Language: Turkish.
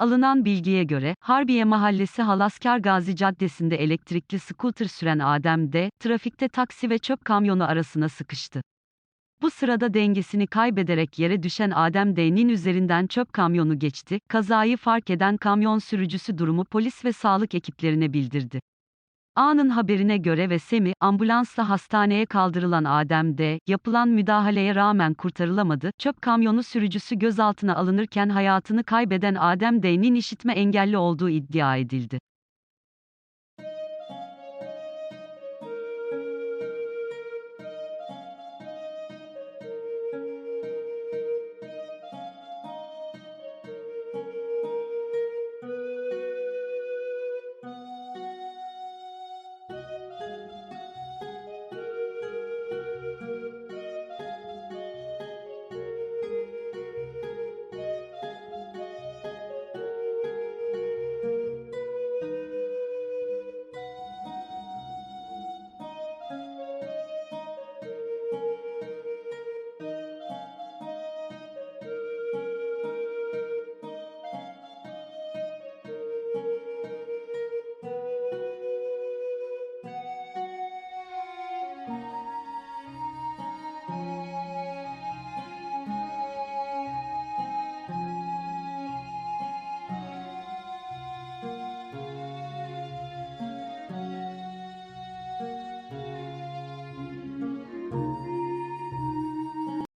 Alınan bilgiye göre, Harbiye Mahallesi Halaskar Gazi Caddesi'nde elektrikli scooter süren Adem D, trafikte taksi ve çöp kamyonu arasına sıkıştı. Bu sırada dengesini kaybederek yere düşen Adem D'nin üzerinden çöp kamyonu geçti, kazayı fark eden kamyon sürücüsü durumu polis ve sağlık ekiplerine bildirdi. Anın haberine göre ve Semi, ambulansla hastaneye kaldırılan Adem D, yapılan müdahaleye rağmen kurtarılamadı, çöp kamyonu sürücüsü gözaltına alınırken hayatını kaybeden Adem D'nin işitme engelli olduğu iddia edildi.